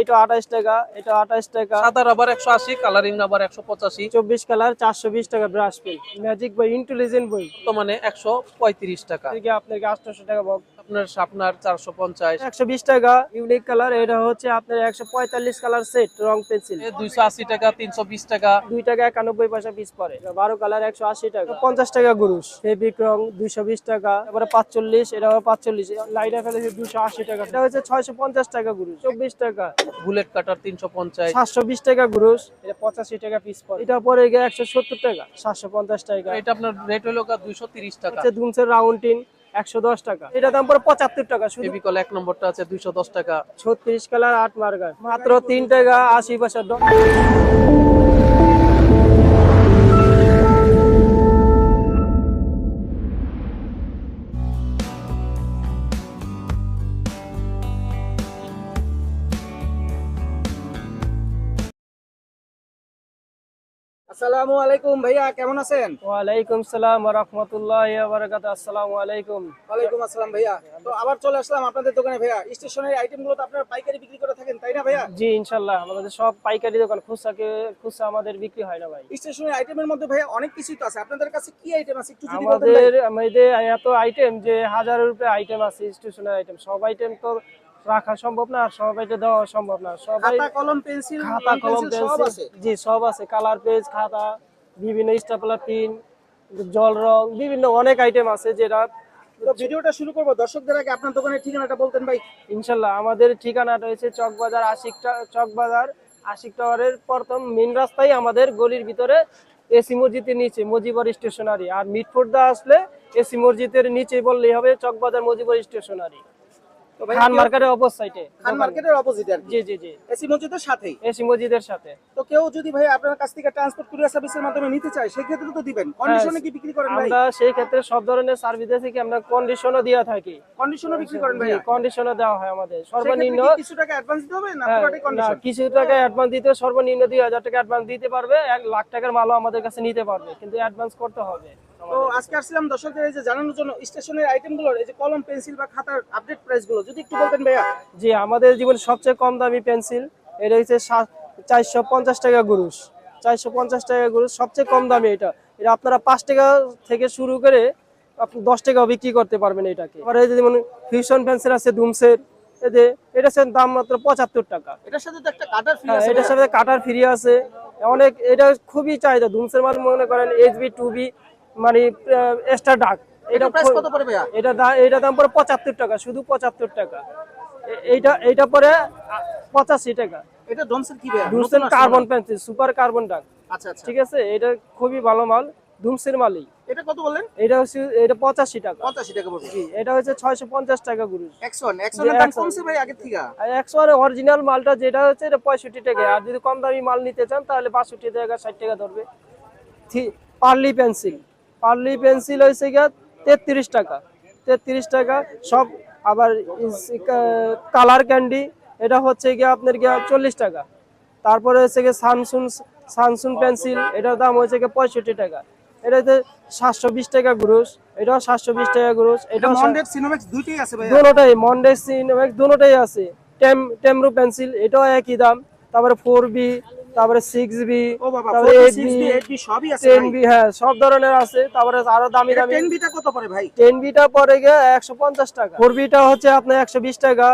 এটা আঠাশ টাকা এটা আঠাশ টাকা। সাদা রাবার একশো আশি কালারিং রাবার একশো পঁচাশি। চব্বিশ কালার চারশো বিশ টাকা ব্রাশ পেন ম্যাজিক বই ইন্টেলিজেন্ট বই। তো মানে একশো পঁয়ত্রিশ টাকা। আপনাকে আটশোশো টাকা বক্স আপনার শার্পনার চারশো পঞ্চাশ। একশো বিশ টাকা ইউনিক কালার এটা হচ্ছে আপনার একশো পঁয়তাল্লিশ কালার সেট রং পেন্সিল। দুইশো আশি টাকা তিনশো বিশ টাকা। দুই টাকা একানব্বই পয়সা পিস পরে বারো কালার একশো আশি টাকা। পঞ্চাশ টাকা গুরুষ ফেব্রিক রং দুইশো বিশ টাকা এবারে পাঁচচল্লিশ এটা হবে পাঁচচল্লিশ লাইটা ফেলেছে দুশো আশি টাকা। এটা হচ্ছে ছয়শো পঞ্চাশ টাকা গুরুষ চব্বিশ টাকা। বুলেট কাটার তিনশো পঞ্চাশ। সাতশো বিশ টাকা গুরুষ এটা পঁচাশি টাকা পিস পরে এটা পরে গিয়ে একশো সত্তর টাকা সাতশো পঞ্চাশ টাকা। এটা আপনার রেট হলো দুশো তিরিশ টাকা। ধুমসের রাউন্ড টিন 110 টাকা। এটা দাম পড়ে 75 টাকা শুধু ফেভিকল এক নম্বরটা আছে 210 টাকা। 36 কালার 8 মার্কার মাত্র 3 টাকা 80 পয়সা আসসালামু আলাইকুম ভাইয়া কেমন আছেন? ওয়ালাইকুম সালাম রহমতুল্লাহ বারাকাত আসসালামু আলাইকুম। ওয়ালাইকুম আসসালাম ভাইয়া। তো আবার চলে আসলাম আপনাদের দোকানে ভাইয়া। স্টেশনারি আইটেমগুলো তো আপনারা পাইকারি বিক্রি করে থাকেন তাই না ভাইয়া? জি ইনশাল্লাহ আমাদের সব পাইকারি দোকান খুচরাকে খুচরা আমাদের বিক্রি হয় না ভাই। স্টেশনারি আইটেমের মধ্যে ভাইয়া অনেক কিছুই তো আছে। আপনাদের কাছে কি আইটেম আছে একটু যদি বলতেন আমাদের আমাদের এত আইটেম যে হাজারের উপরে আইটেম আছে স্টেশনারি আইটেম সব আইটেম তো রাখা সম্ভব না আর সব আইটেম দেওয়া সম্ভব না। সবাই খাতা কলম পেন্সিল খাতা কলম পেন্সিল জি সব আছে। কালার পেজ খাতা বিভিন্ন স্টাপলার পিন জল রং বিভিন্ন অনেক আইটেম আছে যেটা তো ভিডিওটা শুরু করব। দর্শকদের আগে আপনার দোকানের ঠিকানাটা বলতেন ভাই। ইনশাল্লাহ আমাদের ঠিকানাটা চকবাজার আশিক চকবাজার আশিক টাওয়ারের প্রথম মেন রাস্তায় আমাদের গলির ভিতরে এসি মসজিদের নিচে মজিবর স্টেশনারি। আর মিটফোর্দা আসলে এসি মসজিদের নিচে বললেই হবে চকবাজার মজিবর স্টেশনারি। খান মার্কেটের সাইডে। খান মার্কেটের অপোজিট আর জি জি জি। এসি মসজিদের সাথেই? এসি মসজিদের সাথে। তো কেউ যদি ভাই আপনার কাছ থেকে ট্রান্সপোর্ট কুরিয়ার সার্ভিসের মাধ্যমে নিতে চায় সেই ক্ষেত্রে তো দিবেন। কন্ডিশনে কি বিক্রি করেন ভাই? আমরা সেই ক্ষেত্রে সব ধরনের সার্ভিস আছে কি আমরা কন্ডিশনও দিয়ে থাকি। কন্ডিশনে বিক্রি করেন ভাইয়া? কন্ডিশনও দেওয়া হয় আমাদের। সর্বনিম্ন কিছু টাকা অ্যাডভান্স দিতে হবে না হ্যাঁ, পুরোটাই কন্ডিশন কিছু টাকা অ্যাডভান্স দিতে সর্বনিম্ন দুই হাজার টাকা অ্যাডভান্স দিতে পারবে এক লাখ টাকার মালও আমাদের কাছে নিতে পারবে কিন্তু অ্যাডভান্স করতে হবে। তো আজকে আসছিলাম দর্শকদের এই যে জানানোর জন্য স্টেশনের আইটেমগুলোর এই যে কলম পেন্সিল বা খাতার আপডেট প্রাইসগুলো যদি একটু বলতেন ভাইয়া। জি আমাদের জীবনে সবচেয়ে কম দামি পেন্সিল এটা হচ্ছে চারশো পঞ্চাশ টাকা গুরুষ চারশো পঞ্চাশ টাকা গুরুষ সবচেয়ে কম দামি এটা। এটা আপনারা পাঁচ টাকা থেকে শুরু করে আপনি দশ টাকা বিক্রি করতে পারবেন এটাকে। আর এই যে যেমন ফিউশন পেন্সিল আছে ধুমসের এতে এটা দাম মাত্র পঁচাত্তর টাকা। এটার সাথে তো একটা কাটার ফ্রি হ্যাঁ আছে এটার সাথে কাটার ফ্রি আছে। অনেক এটা খুবই চাহিদা। ধুমসের মাল মনে করেন এইচ বি টু বি মানে এক্সট্রা ডাক এটা কত পড়ে এটা এটা দাম পরে পঁচাত্তর টাকা শুধু পঁচাত্তর টাকা। এইটা এইটা পরে পঁচাশি টাকা। এটা কি কার্বন পেন্সিল সুপার কার্বন ডাক আচ্ছা ঠিক আছে? এটা খুবই ভালো মাল ধুমসের মালই। এটা কত বললেন? এটা হচ্ছে এটা টাকা। 85 টাকা পড়বে। জি এটা হচ্ছে ছয়শো পঞ্চাশ টাকা গুরু এক্সন এক্সনের দাম কমছে ভাই আগে থেকে? আর একশো আর অরিজিনাল মালটা যেটা হচ্ছে এটা পঁয়ষট্টি টাকা। আর যদি কম দামি মাল নিতে চান তাহলে বাষট্টি টাকা ষাট টাকা ধরবে। পার্লি পেন্সিল পার্লি পেন্সিল হয়েছে গিয়া তেত্রিশ টাকা। তেত্রিশ টাকা সব আবার কালার ক্যান্ডি এটা হচ্ছে গিয়া আপনার গিয়া চল্লিশ টাকা। তারপরে হচ্ছে গিয়ে সামসুন সামসুন পেন্সিল এটার দাম হচ্ছে গিয়ে পঁয়ষট্টি টাকা। এটা হচ্ছে সাতশো বিশ টাকা গ্রুস এটাও সাতশো বিশ টাকা গ্রুস এটা এটাও সা- মন্ডেট সিনোমেক্স দুইটাই আছে দুটোটাই মন্ডেস সিনেমেক্স দুটোটাই আছে। টেম টেমরু পেন্সিল এটাও একই দাম। তারপরে ফোর বি তারপরে সিক্স বি ও বাবা তারপরে 4B, eight 6B, B 8B সবই টেন বি হ্যাঁ সব ধরনের আছে। তারপরে আরও দামি দামি 10B টা কত পড়ে ভাই? টেন বিটা পরে গিয়ে একশো পঞ্চাশ টাকা। ফোর বিটা হচ্ছে আপনার একশো বিশ টাকা।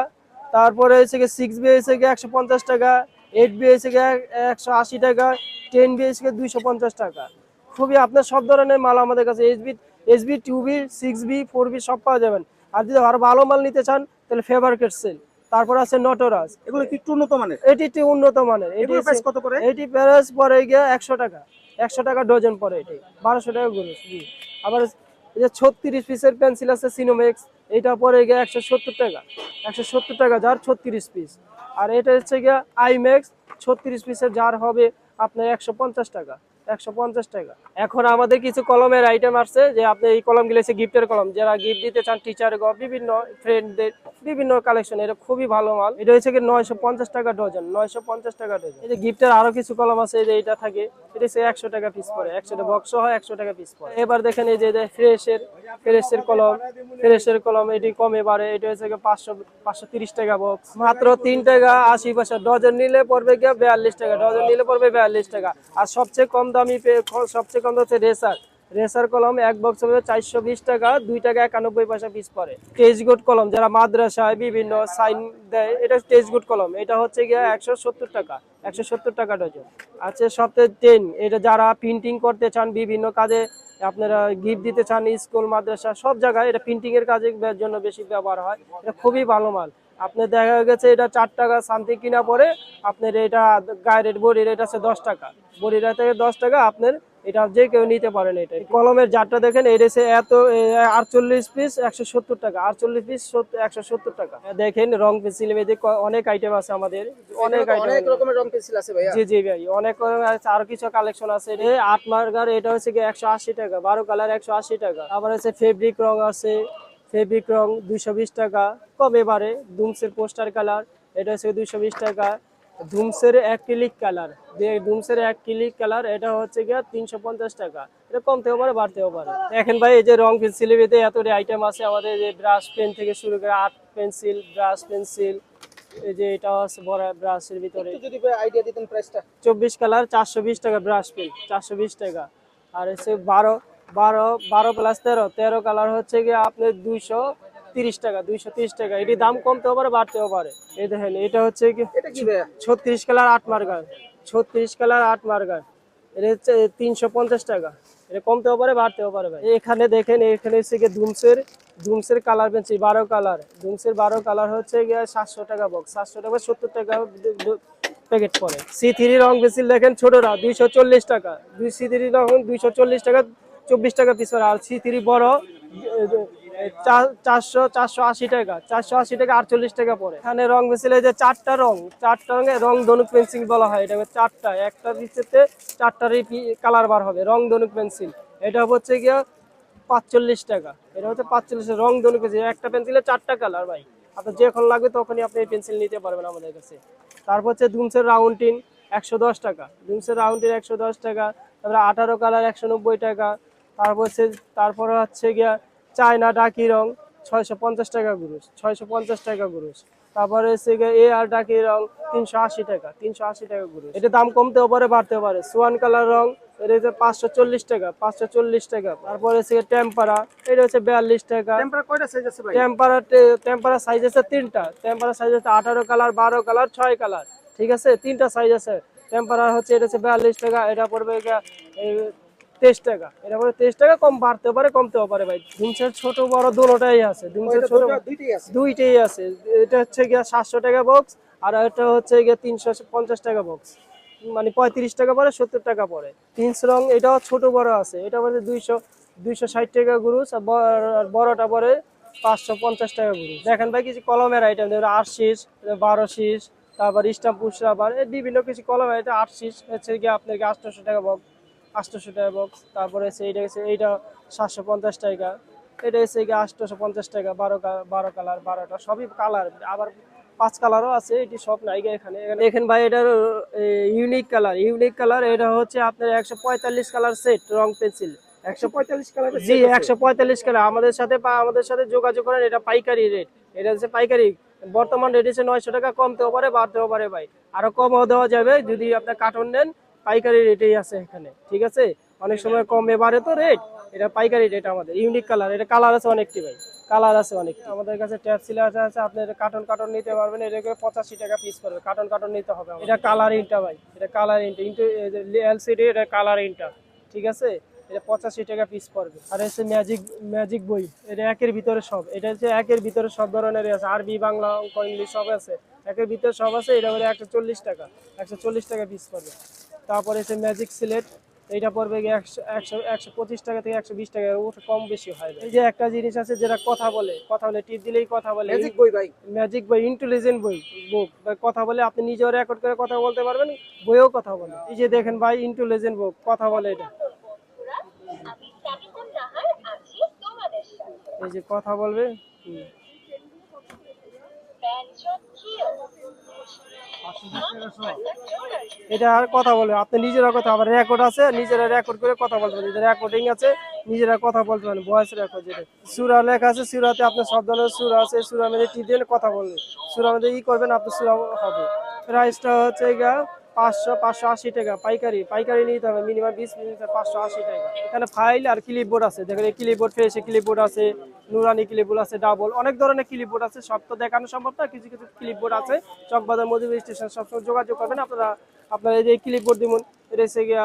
তারপরে হচ্ছে গিয়ে সিক্স বি হচ্ছে গিয়ে একশো পঞ্চাশ টাকা। এইট বি হচ্ছে গিয়ে একশো আশি টাকা। টেন বি হচ্ছে গিয়ে দুইশো পঞ্চাশ টাকা। খুবই আপনার সব ধরনের মাল আমাদের কাছে। H B H B two B six B four B সব পাওয়া যাবেন। আর যদি আরও ভালো মাল নিতে চান তাহলে ফেভার সেল তারপর আছে নটরাজ। এগুলো কি একটু উন্নত মানের? এটি একটি উন্নত মানের। এটি প্রাইস কত করে এটি প্যারাস পরে গিয়ে একশো টাকা। একশো টাকা ডজন পরে এটি। বারোশো টাকা গুলো জি। আবার এই যে ছত্রিশ পিসের পেন্সিল আছে সিনোমেক্স এটা পরে গিয়ে একশো সত্তর টাকা। একশো সত্তর টাকা যার ছত্রিশ পিস আর এটা হচ্ছে গিয়ে আইম্যাক্স ছত্রিশ পিসের যার হবে আপনার একশো পঞ্চাশ টাকা। একশো পঞ্চাশ টাকা। এখন আমাদের কিছু কলমের আইটেম আসছে যে আপনি এই কলমগুলো হচ্ছে গিফটের কলম। যারা গিফট দিতে চান টিচার বিভিন্ন ফ্রেন্ডদের বিভিন্ন কালেকশন এটা খুবই ভালো মাল। এটা হচ্ছে কি নয়শো পঞ্চাশ টাকা ডজন নয়শো পঞ্চাশ টাকা ডজন এই যে গিফটের আরও কিছু কলম আছে, এই যে এটা থাকে, এটা হচ্ছে একশো টাকা পিস পড়ে একশো টাকা বক্স হয় একশো টাকা পিস পড়ে। এবার দেখেন এই যে ফ্রেশের ফ্রেশের কলম ফ্রেশের কলম, এটি কমে বাড়ে, এটা হচ্ছে পাঁচশো পাঁচশো তিরিশ টাকা বক্স মাত্র তিন টাকা আশি পয়সা ডজন নিলে পড়বে গিয়ে বিয়াল্লিশ টাকা ডজন নিলে পড়বে বিয়াল্লিশ টাকা। আর সবচেয়ে কম দামি পে- সবচেয়ে কম হচ্ছে রেসার। রেসার কলম এক বক্স হবে চারশো বিশ টাকা, দুই টাকা একানব্বই পয়সা পিস পড়ে। টেজগুড কলম যারা মাদ্রাসায় বিভিন্ন সাইন দেয়, এটা টেজগুড কলম। এটা হচ্ছে গিয়ে একশো সত্তর টাকা, একশো সত্তর টাকা ডজন। আছে সপ্তাহে টেন এটা যারা প্রিন্টিং করতে চান, বিভিন্ন কাজে আপনারা গিফট দিতে চান স্কুল মাদ্রাসা, সব জায়গায় এটা প্রিন্টিং এর কাজে বে- জন্য বেশি ব্যবহার হয়। এটা খুবই ভালো মাল। আপনার দেখা গেছে এটা চার টাকা শান্তি কিনা পরে আপনার এটা গায়ে রেট বড়ি রেট আছে দশ টাকা। বড়ি রেট থেকে দশ টাকা আপনার এটা যে কেউ নিতে পারেন এটা। কলমের জারটা দেখেন এটা সে এত আটচল্লিশ পিস একশো সত্তর টাকা আটচল্লিশ পিস একশো সত্তর টাকা। দেখেন রং পেন্সিল মেয়েদের অনেক আইটেম আছে আমাদের। অনেক অনেক রকমের রং পেন্সিল আছে ভাইয়া। জি জি ভাই অনেক আরও কিছু কালেকশন আছে। আট মার্গার এটা হচ্ছে কি একশো আশি টাকা বারো কালার একশো আশি টাকা। আবার হচ্ছে ফেব্রিক রং আছে ফেব্রিক রং দুইশো বিশ টাকা। কবে বারে ডুমসের পোস্টার কালার এটা হচ্ছে দুইশো বিশ টাকা। ধুমসের এক ক্লিক কালার ধুমসের এক ক্লিক কালার এটা হচ্ছে গিয়ে তিনশো পঞ্চাশ টাকা। এটা কমতেও পারে বাড়তেও পারে দেখেন ভাই এই যে রং পেন্সিলের এত আইটেম আছে আমাদের যে ব্রাশ পেন থেকে শুরু করে আর্ট পেন্সিল ব্রাশ পেন্সিল এই যে এটা আছে বড় ব্রাশের ভিতরে। যদি আইডিয়া দিতেন প্রাইসটা চব্বিশ কালার চারশো বিশ টাকা ব্রাশ পেন চারশো বিশ টাকা। আর হচ্ছে বারো বারো বারো প্লাস তেরো। তেরো কালার হচ্ছে গিয়ে আপনার দুইশো তিরিশ টাকা দুইশো তিরিশ টাকা। এটি দাম কমতেও পারে বাড়তেও পারে। এই দেখেন এটা হচ্ছে কি ছত্রিশ কালার আট মার্কার ছত্রিশ কালার আট মার্কার এটা হচ্ছে তিনশো পঞ্চাশ টাকা। এটা কমতেও পারে বাড়তেও পারে ভাই। এখানে দেখেন এখানে হচ্ছে গিয়ে ধুমসের ধুমসের কালার পেন্সিল বারো কালার ধুমসের বারো কালার হচ্ছে গিয়ে সাতশো টাকা বক্স সাতশো টাকা সত্তর টাকা প্যাকেট পড়ে। সি থ্রি রং পেন্সিল দেখেন ছোটরা দুইশো চল্লিশ টাকা। দুই সি থ্রি রং দুইশো চল্লিশ টাকা চব্বিশ টাকা পিস পড়ে আর সি থ্রি বড় চারশো চারশো আশি টাকা। চারশো আশি টাকা, আটচল্লিশ টাকা পড়ে। এখানে রং পেন্সিল যে চারটা রং, চারটা রঙে রং ধনুক পেন্সিল বলা হয়। এটা চারটা। একটা পিসেতে চারটারই কালার বার হবে, রং ধনুক পেন্সিল এটা হচ্ছে গিয়ে পাঁচচল্লিশ টাকা। এটা হচ্ছে পাঁচচল্লিশ রং ধনুক পেন্সিল একটা পেন্সিলে চারটা কালার ভাই। আপনার যখন লাগবে তখনই আপনি এই পেন্সিল নিতে পারবেন আমাদের কাছে। তারপর হচ্ছে ধুমসের রাউন্ডিন একশো দশ টাকা। ধুমসের রাউন্ডিন একশো দশ টাকা। তারপরে আঠারো কালার একশো নব্বই টাকা। তারপর হচ্ছে তারপরে হচ্ছে গিয়া চায়না ডাকি রং ছয়শো পঞ্চাশ টাকা গুরুস ছয়শো পঞ্চাশ টাকা গুরুস তারপরে হচ্ছে গিয়ে এ আর ডাকি রং তিনশো আশি টাকা তিনশো আশি টাকা গুরুস এটা দাম কমতেও পারে বাড়তেও পারে। সোয়ান কালার রং এটা হচ্ছে পাঁচশো চল্লিশ টাকা পাঁচশো চল্লিশ টাকা। তারপরে হচ্ছে টেম্পারা এটা হচ্ছে বিয়াল্লিশ টাকা। টেম্পারা টেম্পারা সাইজ আছে তিনটা। টেম্পারা সাইজ আছে আঠারো কালার বারো কালার ছয় কালার। ঠিক আছে? তিনটা সাইজ আছে। টেম্পারা হচ্ছে এটা হচ্ছে বিয়াল্লিশ টাকা এটা পড়বে তেইশ টাকা। এটা পড়বে তেইশ টাকা কম বাড়তেও পারে কমতেও পারে ভাই। ধুমসের ছোট বড় দুটোটাই আছে। ওইটা ছোট দুইটাই আছে। এটা হচ্ছে গিয়া সাতশো টাকা বক্স আর এটা হচ্ছে গিয়ে তিনশো পঞ্চাশ টাকা বক্স মানে পঁয়ত্রিশ টাকা পরে সত্তর টাকা পরে। তিনশ রং এটাও ছোট বড় আছে। এটা পরে দুইশো দুইশো ষাট টাকা গুরুস আর বড়- আর বড়টা পরে পাঁচশো পঞ্চাশ টাকা গুরুস। দেখেন ভাই কিছু কলমের আইটেম যেমন আট শীষ বারো শীষ তারপর স্টাম্প পুষরাবার এই বিভিন্ন কিছু কলম এটা আট শীষ হচ্ছে গিয়ে আপনাকে আটশোশো টাকা বক্স আটশোশো টাকা বক্স তারপরে হচ্ছে এইটা হচ্ছে এইটা সাতশো পঞ্চাশ টাকা এটা হচ্ছে গিয়ে আটশোশো পঞ্চাশ টাকা বারো বারো কালার বারোটা সবই কালার আবার পাঁচ কালারও আছে এটি সব নাই গা এখানে। এখানে ভাই এটার ইউনিক কালার ইউনিক কালার এটা হচ্ছে আপনার একশো পঁয়তাল্লিশ কালার সেট রং পেন্সিল একশো পঁয়তাল্লিশ কালার জি একশো পঁয়তাল্লিশ কালার আমাদের সাথে আমাদের সাথে যোগাযোগ করেন এটা পাইকারি রেট এটা হচ্ছে পাইকারি। বর্তমান রেট হচ্ছে নয়শো টাকা কমতেও পারে বাড়তেও পারে ভাই। আরও কমও দেওয়া যাবে যদি আপনার কার্টন নেন পাইকারি রেটেই আছে এখানে, ঠিক আছে? অনেক সময় কম বাড়ে তো রেট এটা পাইকারি রেট আমাদের ইউনিক কালার এটা কালার আছে অনেকটি ভাই কালার আছে অনেক আমাদের কাছে ট্যাপ সিলার আছে আপনি এটা কার্টন কার্টন নিতে পারবেন এটাকে পঁচাশি টাকা পিস পড়বে কার্টন কার্টন নিতে হবে এটা কালার ইনটা ভাই, এটা কালার ইনটা ইন্টু এলসিডি এটা কালার ইনটা ঠিক আছে? এটা পঁচাশি টাকা পিস পড়বে। আর হচ্ছে ম্যাজিক ম্যাজিক বই, এটা একের ভিতরে সব, এটা হচ্ছে একের ভিতরে সব ধরনের আছে, আরবি, বাংলা, অঙ্ক, ইংলিশ সব আছে, একের ভিতরে সব আছে, এটা হলো একশো টাকা, একশো চল্লিশ টাকা পিস পড়বে। তারপরে হচ্ছে ম্যাজিক সিলেট এইটা পড়বে গিয়ে একশো একশো একশো পঁচিশ টাকা থেকে একশো বিশ টাকা ওটা কম বেশি হয় এই যে একটা জিনিস আছে যেটা কথা বলে কথা বলে টিপ দিলেই কথা বলে। ম্যাজিক বই ভাই। ম্যাজিক বই ইন্টেলিজেন্ট বই বুক বা কথা বলে আপনি নিজেও রেকর্ড করে কথা বলতে পারবেন বইও কথা বলে। এই যে দেখেন ভাই ইন্টেলিজেন্ট বুক কথা বলে এটা। এই যে কথা বলবে হুম। এটা আর কথা বলবে আপনি নিজেরা কথা আবার রেকর্ড আছে, নিজেরা রেকর্ড করে কথা বলতে পারেন রেকর্ডিং আছে, নিজেরা কথা বলতে পারেন ভয়েস রেকর্ড যেটা। সুরা লেখা আছে, সুরাতে আপনার সব ধরনের সুরা আছে। সুরা মেয়েদের টি দিয়ে কথা বলবেন সুরা মেয়েদের ই করবেন আপনি সুরা হবে। প্রাইসটা হচ্ছে গা পাঁচশো পাঁচশো আশি টাকা, পাইকারি পাইকারি নিতে হবে মিনিমাম বিশ মিনিট পাঁচশো আশি টাকা। এখানে ফাইল আর ক্লিপবোর্ড আছে, দেখেন এই ক্লিপবোর্ড ফ্রেশে ক্লিপবোর্ড আছে, নুরানি ক্লিপবোর্ড আছে ডাবল অনেক ধরনের ক্লিপবোর্ড আছে, সব তো দেখানো সম্ভব না, কিছু কিছু ক্লিপবোর্ড আছে, চকবাজার মধুবী স্টেশন সবসময় যোগাযোগ করবেন, আপনারা আপনারা এই যে ক্লিপবোর্ড দিবেন, এটা এসে গিয়া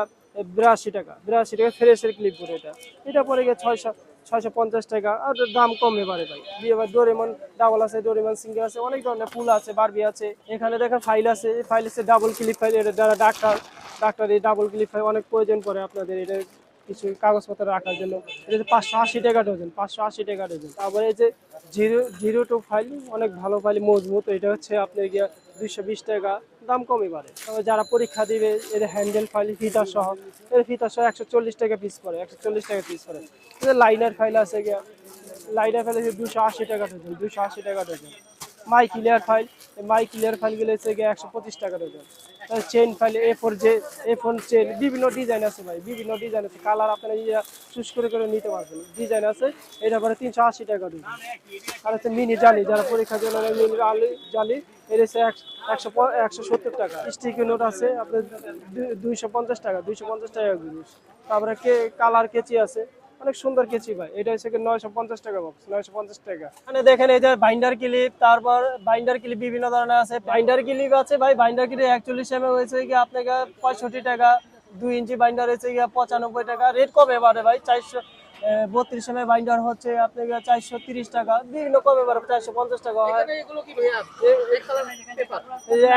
বিরাশি টাকা বিরাশি টাকা ফ্রেশের ক্লিপবোর্ড এটা। এটা পরে গিয়ে ছয়শো ছয়শো পঞ্চাশ টাকা। আর দাম কমে পারে ভাই। দিয়ে এবার ডোরেমন ডাবল আছে ডোরেমন সিঙ্গেল আছে, অনেক ধরনের ফুল আছে বারবি আছে। এখানে দেখেন ফাইল আছে, এই ফাইল আছে ডাবল ক্লিপ ফাইল এটা যারা ডাক্তার ডাক্তার এই ডাবল ক্লিপ ফাইল অনেক প্রয়োজন পড়ে আপনাদের, এটা কিছু কাগজপত্র রাখার জন্য। এটা হচ্ছে পাঁচশো আশি টাকা ডজন পাঁচশো আশি টাকা ডজন তারপরে এই যে জিরো জিরো টু ফাইল অনেক ভালো ফাইল মজবুত, এটা হচ্ছে আপনার গিয়া দুইশো বিশ টাকা, দাম কমই পারে তবে যারা পরীক্ষা দিবে এর হ্যান্ডেল ফাইল ফিতা সহ এর ফিতা সহ একশো চল্লিশ টাকা পিস পড়ে, একশো চল্লিশ টাকা পিস পড়ে। লাইনার ফাইল আছে গিয়া লাইনার ফাইল আছে দুশো আশি টাকা ডজন দুশো আশি টাকা dozen my clear file my clear ফাইলগুলো হচ্ছে গিয়ে একশো পঁচিশ টাকা dozen chain file A four J A four chain বিভিন্ন ডিজাইন আছে ভাই, বিভিন্ন ডিজাইন আছে। কালার আপনারা ইয়া চুজ করে করে নিতে পারবেন। ডিজাইন আছে এটা পরে তিনশো আশি টাকা ডজন আর হচ্ছে মিনি জালি যারা পরীক্ষার জন্য মিনি আলি জালি এর হচ্ছে একশো একশো সত্তর টাকা। স্টিকি নোট আছে, আপনার দুইশো পঞ্চাশ টাকা, দুইশো পঞ্চাশ টাকা তারপরে কে কালার কেচি আছে অনেক সুন্দর কেচি ভাই। এটা হচ্ছে নয়শো পঞ্চাশ টাকা বক্স নয়শো পঞ্চাশ টাকা। মানে দেখেন এই যে বাইন্ডার ক্লিপ তারপর বাইন্ডার ক্লিপ বিভিন্ন ধরনের আছে। বাইন্ডার ক্লিপ আছে ভাই বাইন্ডার ক্লিপ একচল্লিশ এম হয়েছে কি আপনাকে পঁয়ষট্টি টাকা, দুই ইঞ্চি বাইন্ডার হয়েছে গিয়ে পঁচানব্বই টাকা। রেট কবে বাড়ে ভাই, চারশো বত্রিশ এম বাইন্ডার হচ্ছে আপনাকে চারশো তিরিশ টাকা বিভিন্ন কমে বাড়ে চারশো পঞ্চাশ টাকা হয়।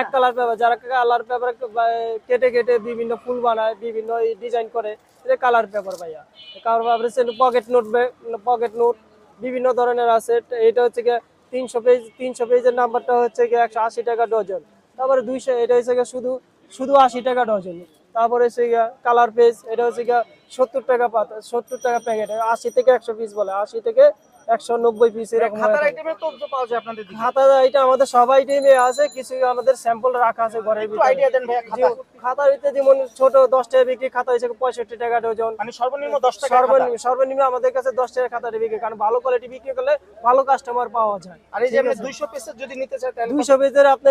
এক কালার পেপার যারা কালার পেপার কেটে কেটে বিভিন্ন ফুল বানায় বিভিন্ন ডিজাইন করে এটা কালার পেপার ভাইয়া। Colour paper pocket note pocket note বিভিন্ন ধরনের আছে। এটা হচ্ছে গিয়ে তিনশো পেজ তিনশো পেজের নাম্বারটা হচ্ছে গিয়ে একশো আশি টাকা ডজন তারপরে দুইশো এটা হচ্ছে গিয়ে শুধু শুধু আশি টাকা ডজন তারপরে হচ্ছে গিয়া কালার পেজ এটা হচ্ছে গিয়া সত্তর টাকা পাতা, সত্তর টাকা প্যাকেট আশি থেকে একশো পিস বলে, আশি থেকে একশো নব্বই পিস এরকম খাতার। আইটেমে খাতা আমাদের আছে কিছু আমাদের স্যাম্পল রাখা আছে ঘরের ভিতরে। আইডিয়া দেন ভাইয়া খাতা খাতার। ভিতরে যেমন ছোট দশ টাকা বিক্রি খাতা হয়েছে পঁয়ষট্টি টাকা ডজন। মানে সর্বনিম্ন দশ টাকা সর্বনিম্ন সর্বনিম্ন আমাদের কাছে দশ টাকা খাতাটা বিক্রি। কারণ ভালো কোয়ালিটি বিক্রি করলে ভালো কাস্টমার পাওয়া যায়। আর এই যে দুইশো পিসের যদি নিতে চান দুইশো পেজের আপনি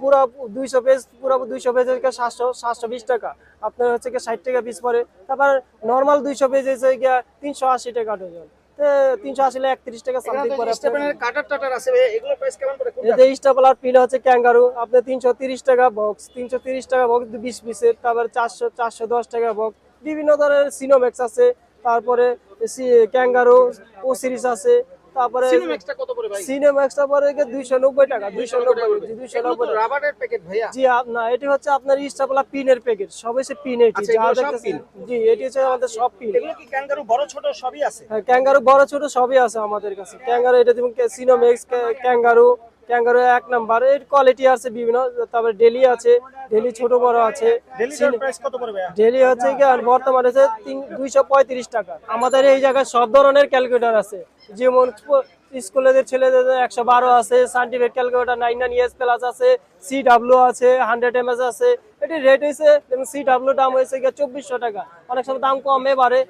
পুরো দুইশো পুরো দুইশো সাতশো সাতশো বিশ টাকা। আপনার হচ্ছে কি ষাট টাকা পিস পরে তারপর নর্মাল দুইশো হচ্ছে গিয়া তিনশো আশি টাকা ডজন। তিনশো আশি একত্রিশ টাকা সামথিং করে আপনার- স্টেপেনের কাটার টাটার আছে এগুলো প্রাইস কেমন পড়ে কোনটা? এতে পিন হচ্ছে ক্যাঙ্গারু আপনার তিনশো তিরিশ টাকা বক্স তিনশো তিরিশ টাকা বক্স বিশ পিসের তারপরে চারশো চারশো দশ টাকা বক্স বিভিন্ন ধরনের সিনোম্যাক্স আছে তারপরে ক্যাঙ্গারু ও সিরিজ আছে তারপরে সিনেম্যাক্সটা কত পড়ে ভাই? সিনেম্যাক্সটা পড়ে দুইশো নব্বই টাকা দুইশো নব্বই দুইশো এগুলো নব্বই তো রাবারের প্যাকেট ভাইয়া। জি না এটি হচ্ছে আপনার ইস্টাপলা পিনের প্যাকেট সব হচ্ছে পিন এটি। আচ্ছা, যা দেখতেছেন জি এটি হচ্ছে আমাদের সব পিন। এগুলো কি ক্যাঙ্গারু বড় ছোট সবই আছে? হ্যাঁ, ক্যাঙ্গারু বড় ছোট সবই আছে আমাদের কাছে। ক্যাঙ্গারু এটা যেমন সিনেম্যাক্স ক্যাঙ্গারু ক্যাঙ্গারু এক নাম্বার। এর কোয়ালিটি আছে বিভিন্ন তারপরে ডেলি আছে ডেলি ছোট বড় আছে। ডেলি হচ্ছে কি আর বর্তমানে দুইশো পঁয়ত্রিশ টাকা। আমাদের এই জায়গায় সব ধরনের ক্যালকুলেটার আছে। যেমন স্কুলেদের ছেলেদের একশো বারো আছে scientific calculator nine nine years plus আছে সি ডাব্লিউ আছে হান্ড্রেড এম আছে এটি রেট হয়েছে যেমন সি ডাব্লিউ দাম হয়েছে গিয়ে চব্বিশশো টাকা। অনেক সময় দাম কমে বাড়ে।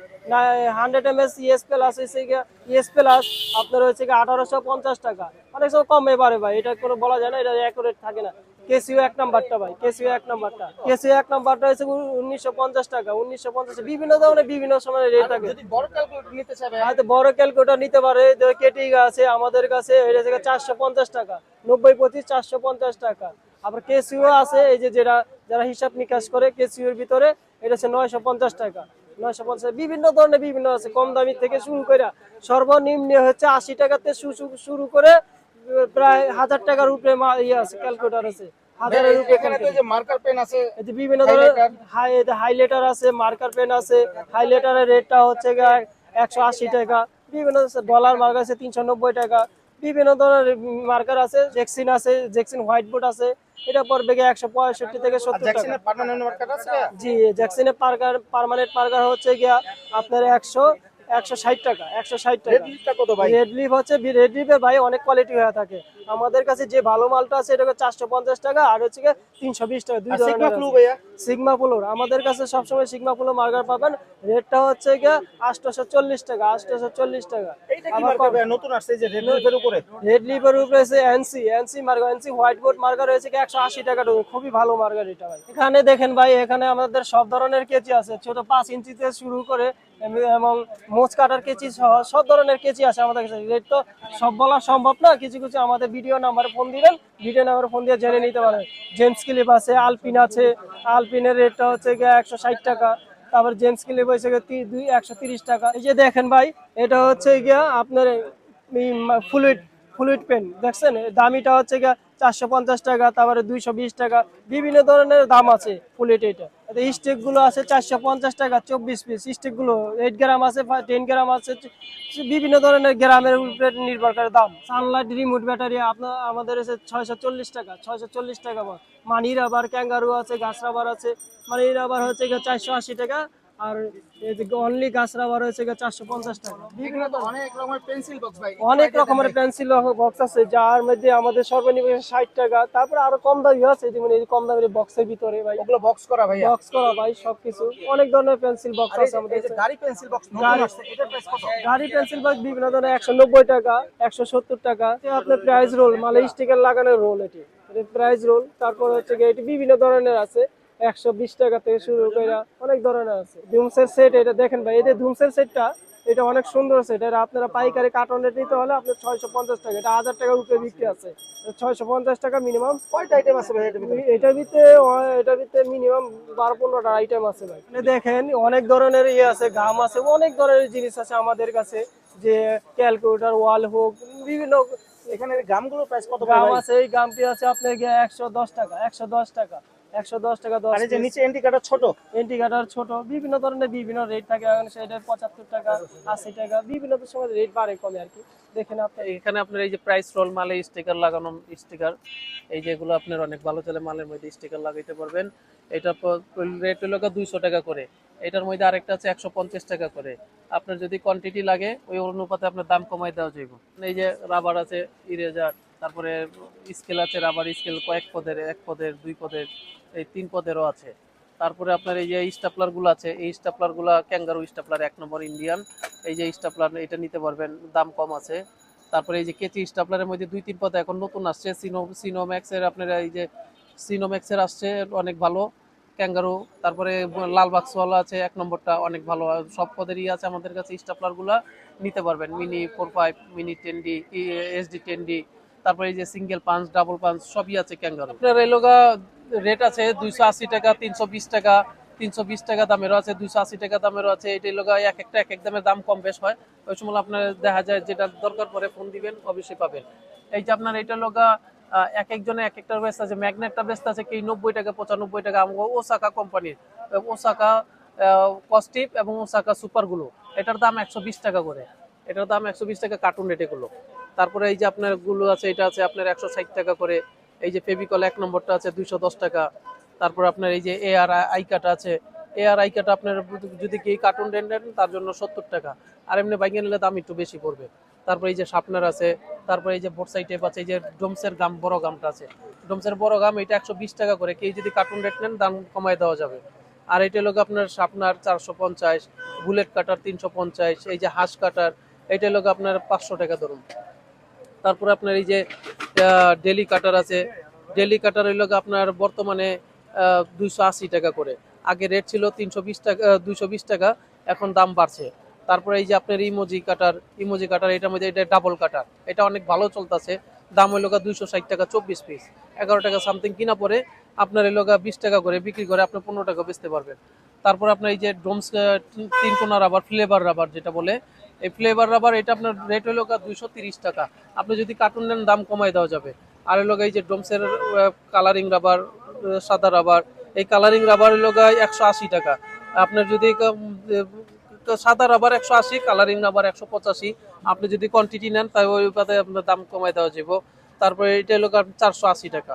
Hundred M S ES plus হয়েছে গিয়ে ইএস প্লাস আপনার হচ্ছে গিয়ে আঠারোশো পঞ্চাশ টাকা। অনেক সময় কমে বাড়ে ভাই এটা কোনো বলা যায় না এটা অ্যাকুরেট থাকে না। কেসিও এক নাম্বারটা ভাই কেসিও এক নাম্বারটা। কেসিও এক নাম্বারটা হচ্ছে উনিশশো পঞ্চাশ টাকা উনিশশো পঞ্চাশ বিভিন্ন ধরনের বিভিন্ন সময় রেট থাকে। হয়তো বড় ক্যালকুলেটর নিতে পারে। কেটি আছে আমাদের কাছে চারশো পঞ্চাশ টাকা। নব্বই পঁচিশ চারশো পঞ্চাশ টাকা। আবার কেসিও আছে এই যে যেটা যারা হিসাব নিকাশ করে কেসিওর ভিতরে এটা হচ্ছে নয়শো পঞ্চাশ টাকা। নয়শো পঞ্চাশ বিভিন্ন ধরনের বিভিন্ন আছে কম দামি থেকে শুরু করে সর্বনিম্ন হচ্ছে আশি টাকাতে শুরু করে প্রায় হাজার টাকার উপরে ইয়ে আছে ক্যালকুলেটর আছে। বিভিন্ন ধরনের হাইলাইটার আছে মার্কার পেন আছে হাইলাইটারের রেটটা হচ্ছে একশো আশি টাকা। বিভিন্ন ডলার মার্কার আছে তিনশো নব্বই টাকা। বিভিন্ন ধরনের মার্কার আছে জেক্সিন আছে জেক্সিন হোয়াইট বোর্ড আছে। এটা পড়বে গিয়ে একশো পঁয়ষট্টি থেকে সত্তর টাকা? জি জ্যাকসিনের পার্কার পার্মানেন্ট পার্কার হচ্ছে গিয়া আপনার একশো একশো ষাট টাকা একশো ষাট টাকা। কত ভাই? রেড লিফ হচ্ছে রেড লিফের ভাই অনেক কোয়ালিটি হয়ে থাকে। আমাদের কাছে যে ভালো মালটা আছে এটা চারশো পঞ্চাশ টাকা আর হচ্ছে তিনশো বিশ টাকা দুই সিগমা ধরনের ফ্লু পুলোর আমাদের কাছে সবসময় সিগমা পুলো মার্কার পাবেন। রেটটা হচ্ছে গিয়ে আটশোশো চল্লিশ টাকা আটশোশো চল্লিশ টাকা। নতুন আসছে যে রেড লিফের উপরে? রেড লিভের উপরে আছে NC NC marker NC whiteboard marker রয়েছে কি একশো আশি টাকা খুবই ভালো মার্কার এটা ভাই। এখানে দেখেন ভাই এখানে আমাদের সব ধরনের কেচি আছে। ছোট পাঁচ ইঞ্চি থেকে শুরু করে এবং মোচ কাটার কেচি সহ সব ধরনের কেচি আছে আমাদের কাছে। রেট তো সব বলা সম্ভব না, কিছু কিছু আমাদের ভিডিও নাম্বারে ফোন দিবেন ভিডিও নাম্বারে ফোন দিয়ে জেনে নিতে পারেন। জেন্টস ক্লিপ আছে আলপিন আছে আলপিনের রেটটা হচ্ছে গিয়ে একশো ষাট টাকা, তারপর জেন্টস ক্লিপ হয়েছে গিয়ে দুই, একশো টাকা। এই যে দেখেন ভাই, এটা হচ্ছে গিয়া আপনার ফ্লুইড ফ্লুইড পেন দেখছেন? দামিটা হচ্ছে গিয়া চারশো পঞ্চাশ টাকা, তারপরে দুইশো বিশ টাকা, বিভিন্ন ধরনের দাম আছে ফুলেট এটা। স্টিকগুলো আছে চারশো পঞ্চাশ টাকা, চব্বিশ পিস স্টিকগুলো এইট গ্রাম আছে টেন গ্রাম আছে বিভিন্ন ধরনের গ্রামের উপরে নির্ভর করে দাম। সানলাইট রিমোট ব্যাটারি আপনার আমাদের আছে ছয়শো চল্লিশ টাকা, ছয়শো চল্লিশ টাকা মানি রাবার ক্যাঙ্গারু আছে, গাছ রাবার আছে মানি রাবার হচ্ছে চারশো আশি টাকা আর অনলি গাছ রাবার গিয়ে চারশো পঞ্চাশ টাকা। অনেক রকমের পেন্সিল বক্স ভাই। অনেক রকমের পেন্সিল বক্স আছে যার মধ্যে আমাদের সর্বনিম্ন ষাট টাকা। তারপরে আরও কম দামি আছে এই কম দামের বক্সের ভিতরে ভাই। ওগুলো বক্স করা ভাইয়া। বক্স করা ভাই সবকিছু। অনেক ধরনের পেন্সিল বক্স আছে আমাদের। গাড়ি পেন্সিল বক্স গাড়ি- পেন্সিল বক্স বিভিন্ন ধরনের একশো নব্বই টাকা একশো সত্তর টাকা। আপনার প্রাইস রোল মানে স্টিকার লাগানোর রোল এটি। প্রাইস রোল তারপর হচ্ছে এটি বিভিন্ন ধরনের আছে। একশো বিশ টাকা থেকে শুরু করে অনেক ধরনের আছে। ধুমসের সেট এটা দেখেন ভাই এই যে ধুমসের সেটটা এটা অনেক সুন্দর সেট এটা আপনারা পাইকারি কার্টন রেট নিতে হলে আপনার ছয়শো পঞ্চাশ টাকা। এটা হাজার টাকার উপরে বিক্রি আছে। ছয়শো পঞ্চাশ টাকা মিনিমাম কয়টা আইটেম আছে ভাই এটার ভিতরে? এটার ভিতরে মিনিমাম বারো পনেরোটা আইটেম আছে ভাই। দেখেন অনেক ধরনের ইয়ে আছে গাম আছে অনেক ধরনের জিনিস আছে আমাদের কাছে। যে ক্যালকুলেটার ওয়াল হোক বিভিন্ন এখানে গামগুলোর প্রাইস কত গাম আছে এই গামটি আছে আপনার একশো দশ টাকা একশো দশ টাকা। একশো দশ টাকা দশ আর এই যে নিচে ইন্ডিকেটর ছোট? ইন্ডিকেটার ছোট। বিভিন্ন ধরনের বিভিন্ন রেট থাকে এখন সেটা পঁচাত্তর টাকা আশি টাকা বিভিন্ন সময় রেট বাড়ে কমে আর কি। দেখেন এখানে আপনার এই যে প্রাইস রোল মালে স্টিকার লাগানো স্টিকার এই যেগুলো আপনার অনেক ভালো চলে মালের মধ্যে স্টিকার লাগাইতে পারবেন। এটা রেট হলো দুইশো টাকা করে। এটার মধ্যে আরেকটা আছে একশো পঞ্চাশ টাকা করে। আপনার যদি কোয়ান্টিটি লাগে ওই অনুপাতে আপনার দাম কমাই দেওয়া যাইব। এই যে রাবার আছে ইরেজার তারপরে স্কেল আছে রাবার স্কেল কয়েক পদের এক পদের দুই পদের এই তিন পদেরও আছে। তারপরে আপনার এই যে স্টাপলারগুলো আছে, এই স্টাপলারগুলা ক্যাঙ্গারু স্টাপলার এক নম্বর ইন্ডিয়ান। এই যে স্টাপলার, এটা নিতে পারবেন, দাম কম আছে। তারপরে এই যে কেচি স্টাপলারের মধ্যে দুই তিন পদ এখন নতুন আসছে। সিনো, সিনোম্যাক্সের আপনার এই যে সিনোম্যাক্সের আসছে, অনেক ভালো ক্যাঙ্গারু। তারপরে লাল বাক্সওয়ালা আছে, এক নম্বরটা অনেক ভালো। সব পদেরই আছে আমাদের কাছে স্টাপলারগুলা, নিতে পারবেন। Mini four five, mini ten D SD ten D. তারপরে এই যে সিঙ্গেল পাঞ্চ, ডাবল পাঞ্চ, সবই আছে ক্যাঙ্গারু। আপনার এলোগা রেট আছে দুইশো আশি টাকা তিনশো বিশ টাকা তিনশো বিশ টাকা দামেরও আছে দুইশো আশি টাকা দামেরও আছে। এটা লোগা এক একটা এক এক দামের দাম কম বেশ হয়। ওই সময় আপনার দেখা যায় যেটা দরকার পরে ফোন দিবেন অবশ্যই পাবেন। এই যে আপনার এটা আহ, এক একজনে এক একটা ব্যস্ত আছে ম্যাগনেটটা ব্যস্ত আছে কি নব্বই টাকা পঁচানব্বই টাকা আমাকে ওসাকা কোম্পানির। ওসাকা কস্টিপ এবং ওসাকা সুপারগুলো এটার দাম একশো বিশ টাকা করে। এটার দাম একশো বিশ টাকা কার্টুন রেটেগুলো তারপরে এই যে আপনারগুলো আছে এটা আছে আপনার একশো ষাট টাকা করে। এই যে ফেভিকল এক নম্বরটা আছে দুইশো দশ টাকা। তারপর আপনার এই যে এআর আই কাটা আছে। এআর আই কাটা আপনার যদি কি কার্টুন নেন নেন তার জন্য সত্তর টাকা। আর এমনি বাইকে নিলে দাম একটু বেশি পড়বে। তারপরে এই যে শার্পনার আছে, তারপর এই যে বোরসাই টেপ আছে, এই যে ডোমসের গাম বড় গামটা আছে। ডোমসের বড় গাম এটা একশো বিশ টাকা করে। কেউ যদি কার্টুন রেট নেন, দাম কমায় দেওয়া যাবে। আর এটা লোক আপনার শার্পনার চারশো পঞ্চাশ বুলেট কাটার তিনশো পঞ্চাশ, এই যে হাঁস কাটার এটা লোক আপনার পাঁচশো টাকা ধরুন। তারপরে আপনার এই যে ডেলি কাটার আছে। ডেলি কাটার হইল আপনার বর্তমানে দুইশো আশি টাকা করে। আগে রেট ছিল তিনশো বিশ টাকা দুইশো বিশ টাকা, এখন দাম বাড়ছে। তারপরে এই যে আপনার ইমোজি কাটার ইমোজি কাটার এটার মধ্যে এটা ডাবল কাটার এটা অনেক ভালো চলতেছে। দাম হইল দুইশো ষাট টাকা, চব্বিশ পিস এগারো টাকা সামথিং কিনা পরে আপনার এলো বিশ টাকা করে বিক্রি করে আপনি পনেরো টাকা বেচতে পারবেন। তারপর আপনার এই যে ডোমস তিন কোনা রাবার ফ্লেভার রাবার যেটা বলে এই ফ্লেভার রাবার এটা আপনার রেট হলো দুইশো টাকা। আপনি যদি কার্টুন নেন, দাম কমাই দেওয়া যাবে। আর হলো এই যে ডোমসের কালারিং রাবার সাদা রাবার এই কালারিং রাবার হলো একশো আশি টাকা। আপনার যদি সাদা রাবার একশো আশি কালারিং রাবার একশো পঁচাশি, আপনি যদি কোয়ান্টিটি নেন, তাই ওই পাতে আপনার দাম কমাই দেওয়া যাব। তারপরে এটা হলো চারশো আশি টাকা।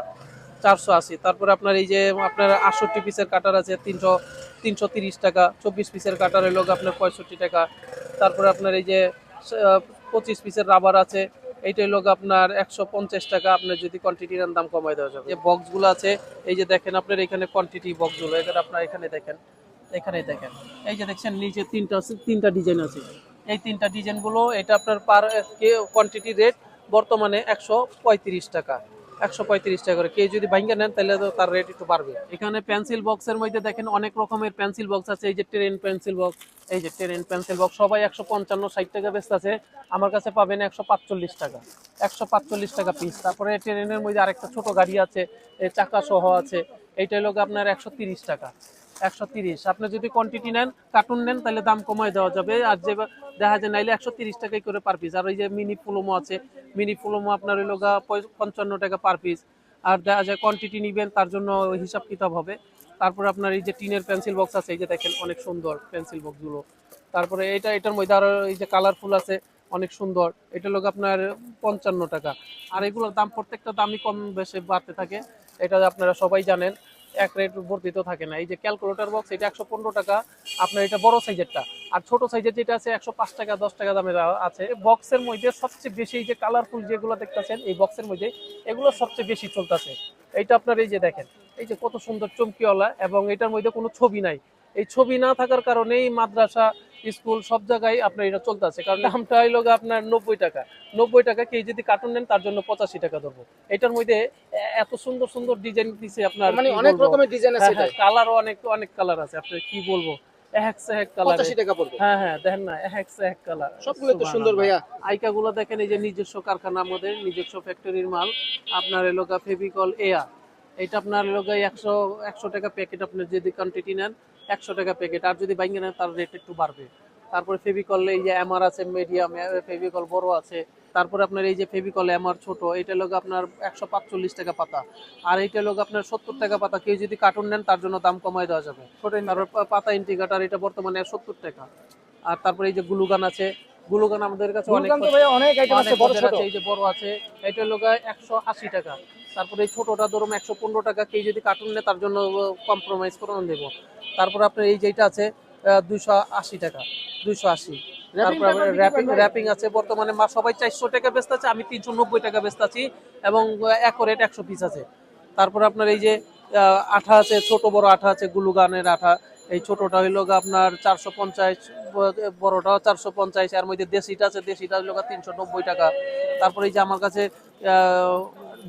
চারশো আশি। তারপরে আপনার এই যে, আপনার আটষট্টি পিসের কাটার আছে, তিনশো তিনশো টাকা, চব্বিশ পিসের কাটার হলো আপনার পঁয়ষট্টি টাকা। তারপরে আপনার এই যে পঁচিশ পিসের রাবার আছে এইটাই হলো আপনার একশো পঞ্চাশ টাকা, আপনার যদি কোয়ান্টিটি নেন দাম কমাই দেওয়া যাবে। যে বক্সগুলো আছে, এই যে দেখেন আপনার এখানে কোয়ান্টিটি বক্সগুলো এখানে আপনার এখানে দেখেন এখানে দেখেন। এই যে দেখছেন, নিচে তিনটা তিনটা ডিজাইন আছে। এই তিনটা ডিজাইনগুলো এটা আপনার পার কোয়ান্টিটি রেট বর্তমানে একশো পঁয়ত্রিশ টাকা। একশো পঁয়ত্রিশ টাকা করে। কেউ যদি ভাঙ্গা নেন, তাহলে তো তার রেট একটু বাড়বে। এখানে পেন্সিল বক্সের মধ্যে দেখেন অনেক রকমের পেন্সিল বক্স আছে। এই যে ট্রেন পেন্সিল বক্স এই যে ট্রেন পেন্সিল বক্স সবাই একশো পঞ্চান্ন, ষাট টাকা বেচতে আছে। আমার কাছে পাবেন একশো পাঁচচল্লিশ টাকা। একশো পাঁচচল্লিশ টাকা পিস তারপরে ট্রেনের মধ্যে আরেকটা ছোট গাড়ি আছে চাকা সহ আছে। এইটা হলো আপনার একশো তিরিশ টাকা। একশো তিরিশ। আপনি যদি কোয়ান্টিটি নেন কার্টুন নেন, তাহলে দাম কমায় দেওয়া যাবে। আর যে দেখা যায় নাইলে একশো তিরিশ টাকাই করে পার পিস আর ওই যে মিনি ফুলোমো আছে মিনি ফুলোমো আপনার হইল গা পঞ্চান্ন টাকা পার পিস আর দেখা যায় কোয়ান্টিটি নিবেন, তার জন্য হিসাব কিতাব হবে। তারপরে আপনার এই যে টিনের পেন্সিল বক্স আছে, এই যে দেখেন, অনেক সুন্দর পেন্সিল বক্সগুলো তারপরে এটা এটার মধ্যে আরও এই যে কালারফুল আছে, অনেক সুন্দর। এটা লোক আপনার পঞ্চান্ন টাকা। আর এগুলোর দাম প্রত্যেকটা দামই কম বেশি বাড়তে থাকে। এটা আপনারা সবাই জানেন। এক রেট বর্ধিত থাকে না। এই যে ক্যালকুলেটর বক্স এটা একশো পনেরো টাকা, আপনার এটা বড় সাইজেরটা আর ছোট সাইজের যেটা আছে, একশো পাঁচ টাকা, দশ টাকা দামের আছে। বক্সের মধ্যে সবচেয়ে বেশি এই যে কালারফুল যেগুলো দেখতেছেন, এই বক্সের মধ্যে এগুলো সবচেয়ে বেশি চলতেছে। এইটা আপনার এই যে দেখেন, এই যে কত সুন্দর চমকিওয়ালা এবং এটার মধ্যে কোনো ছবি নাই। এই ছবি না থাকার কারণে মাদ্রাসা স্কুল সব জায়গায় আপনার এটা চলতেছে কারণ দামটা হইল আপনার নব্বই টাকা। নব্বই টাকা কেউ যদি কার্টুন নেন তার জন্য পঁচাশি টাকা ধরবো। এটার মধ্যে এত সুন্দর সুন্দর ডিজাইন দিছে আপনার মানে অনেক রকমের ডিজাইন আছে হ্যাঁ হ্যাঁ কালারও অনেক অনেক কালার আছে। আপনি কি বলব? হ্যাঁ হ্যাঁ দেখেন না এক এক কালার সবগুলো তো সুন্দর ভাইয়া। আইকা গুলো দেখেন এই যে নিজস্ব কারখানা আমাদের নিজস্ব ফ্যাক্টরির মাল। আপনার এলাকা ফেভিকল এয়া এটা আপনার এলাকা একশো একশো টাকা প্যাকেট আপনি যদি কোয়ান্টিটি নেন একশো টাকা প্যাকেট আর যদি বাইঙ্গে নেন তার রেট একটু বাড়বে। তারপরে ফেভিকল এই যে এমআর আছে মিডিয়াম ফেভিকল বড় আছে। তারপরে আপনার এই যে ফেভিকল এমআর ছোট এটা লোক আপনার একশো পাঁচচল্লিশ টাকা পাতা। আর এইটা লোক আপনার সত্তর টাকা পাতা। কেউ যদি কার্টুন নেন তার জন্য দাম কমায় দেওয়া যাবে। তারপর পা- পাতা ইন্টিগ্রেটার এটা বর্তমানে সত্তর টাকা। আর তারপরে এই যে গ্লুগান আছে গ্লুগান আমাদের কাছে অনেক অনেক আইটেম আছে বড় আছে, এই যে বড় আছে এটা হলো একশো আশি টাকা। তারপরে এই ছোটটা ধরুন একশো পনেরো টাকা কেউ যদি কার্টুন নেয় তার জন্য কম্প্রোমাইজ করে দেব তারপরে আপনার এই যেটা আছে দুইশো আশি টাকা দুইশো আশি। তারপরে র্যাপিং র্যাপিং আছে বর্তমানে মা সবাই চারশো টাকা বেচতে আছে আমি তিনশো নব্বই টাকা বেচতে আছি এবং একরেট একশো পিস আছে। তারপরে আপনার এই যে আঠা আছে ছোট বড় আঠা আছে গুলুগানের আঠা এই ছোটটা হইল আপনার চারশো পঞ্চাশ বড়টা চারশো পঞ্চাশ এর মধ্যে দেশিটা আছে দেশিটা হইল তিনশো নব্বই টাকা। তারপরে এই যে আমার কাছে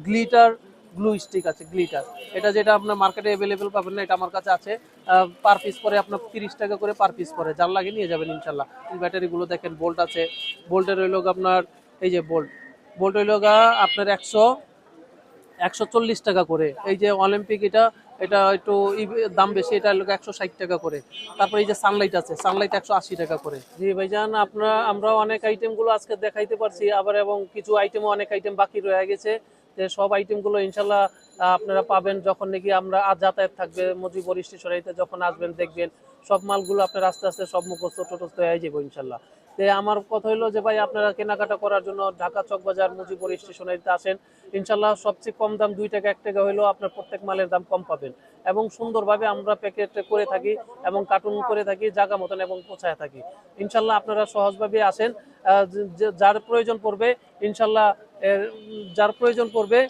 গ্লিটার গ্লু স্টিক আছে, গ্লিটার। এটা যেটা আপনার মার্কেটে অ্যাভেলেবেল পাবেন না, এটা আমার কাছে আছে। পার পিস পরে আপনার তিরিশ টাকা করে পার পিস পরে। যার লাগে নিয়ে যাবেন ইনশাল্লাহ। ব্যাটারিগুলো দেখেন বোল্ট আছে। বোল্টের গিয়ে আপনার, এই যে বোল্ট বোল্ট হইল গা আপনার একশো একশো টাকা করে। এই যে অলিম্পিক এটা এটা একটু দাম বেশি, এটা হলো একশো ষাট টাকা করে। তারপরে এই যে সানলাইট আছে সানলাইট একশো আশি টাকা করে। জি ভাইজান, আপনার, আমরা অনেক আইটেমগুলো আজকে দেখাইতে পারছি, আবার এবং কিছু আইটেমও অনেক আইটেম বাকি রয়ে গেছে। যে সব আইটেমগুলো ইনশাল্লাহ আপনারা পাবেন যখন নাকি আমরা যাতায়াত থাকবে মজিবর স্টেশনারিতে যখন আসবেন, দেখবেন সব মালগুলো আপনার আস্তে আস্তে সব মুখস্থ টোটস্থ হয়ে যাব ইনশাল্লাহ। আমার কথা হলো যে, ভাই, আপনারা কেনাকাটা করার জন্য ঢাকা চক বাজার মুজিবুর স্টেশনারিতে আসেন। ইনশাল্লাহ সবচেয়ে কম দাম দুই টাকা, এক টাকা হলেও আপনার প্রত্যেক মালের দাম কম পাবেন। এবং সুন্দরভাবে আমরা প্যাকেট করে থাকি এবং কার্টুন করে থাকি জায়গা মতন এবং পৌঁছায় থাকি। ইনশাল্লাহ আপনারা সহজভাবে আসেন। যার প্রয়োজন পড়বে, ইনশাল্লাহ যার প্রয়োজন পড়বে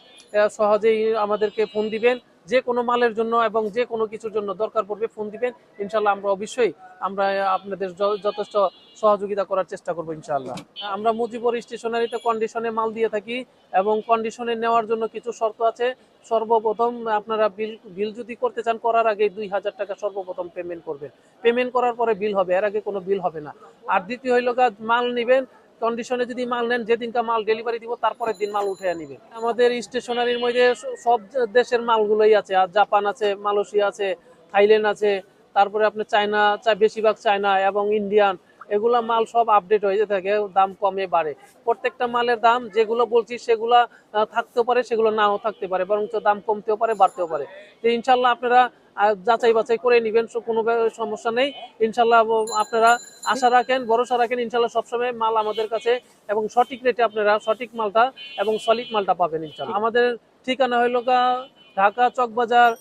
সহজেই আমাদেরকে ফোন দিবেন। যে কোনো মালের জন্য এবং যে কোনো কিছুর জন্য দরকার পড়বে, ফোন দিবেন। ইনশাল্লাহ আমরা অবশ্যই আমরা আপনাদের যথেষ্ট সহযোগিতা করার চেষ্টা করব ইনশাআল্লাহ আমরা মুজিবুর স্টেশনারিতে কন্ডিশনে মাল দিয়ে থাকি এবং কন্ডিশনে নেওয়ার জন্য কিছু শর্ত আছে। সর্বপ্রথম আপনারা বিল বিল যদি করতে চান, করার আগে দুই হাজার টাকা সর্বপ্রথম পেমেন্ট করবেন। পেমেন্ট করার পরে বিল হবে, এর আগে কোনো বিল হবে না। আর দ্বিতীয় হইল মাল নেবেন কন্ডিশনে যদি মাল নেন, যেদিনকা মাল ডেলিভারি দিব, তারপরের দিন মাল উঠে নেবেন আমাদের স্টেশনারির মধ্যে সব দেশের মালগুলোই আছে। আর জাপান আছে, মালয়েশিয়া আছে, থাইল্যান্ড আছে, তারপরে আপনি চায়না বেশিরভাগ চায়না এবং ইন্ডিয়ান, এগুলা মাল সব আপডেট হয়ে থাকে, দাম কমে বাড়ে। প্রত্যেকটা মালের দাম যেগুলো বলছি, সেগুলা থাকতেও পারে, সেগুলো নাও থাকতে পারে, বরঞ্চ দাম কমতেও পারে, বাড়তেও পারে। তো ইনশাল্লাহ আপনারা যাচাই বাছাই করে নিবেন কোনো সমস্যা নেই। ইনশাল্লাহ আপনারা আশা রাখেন ভরসা রাখেন ইনশাল্লাহ সবসময় মাল আমাদের কাছে এবং সঠিক রেটে আপনারা সঠিক মালটা এবং সলিড মালটা পাবেন ইনশাল্লাহ। আমাদের ঠিকানা হইল গা ঢাকা চকবাজার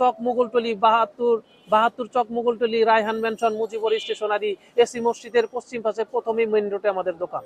চক মুগলটলি বাহাত্তর বাহাত্তর Chawk Mughaltuli Raihan mansion Mujibur stationery AC মসজিদের পশ্চিম পাশে প্রথমেই মেইন রোডে আমাদের দোকান।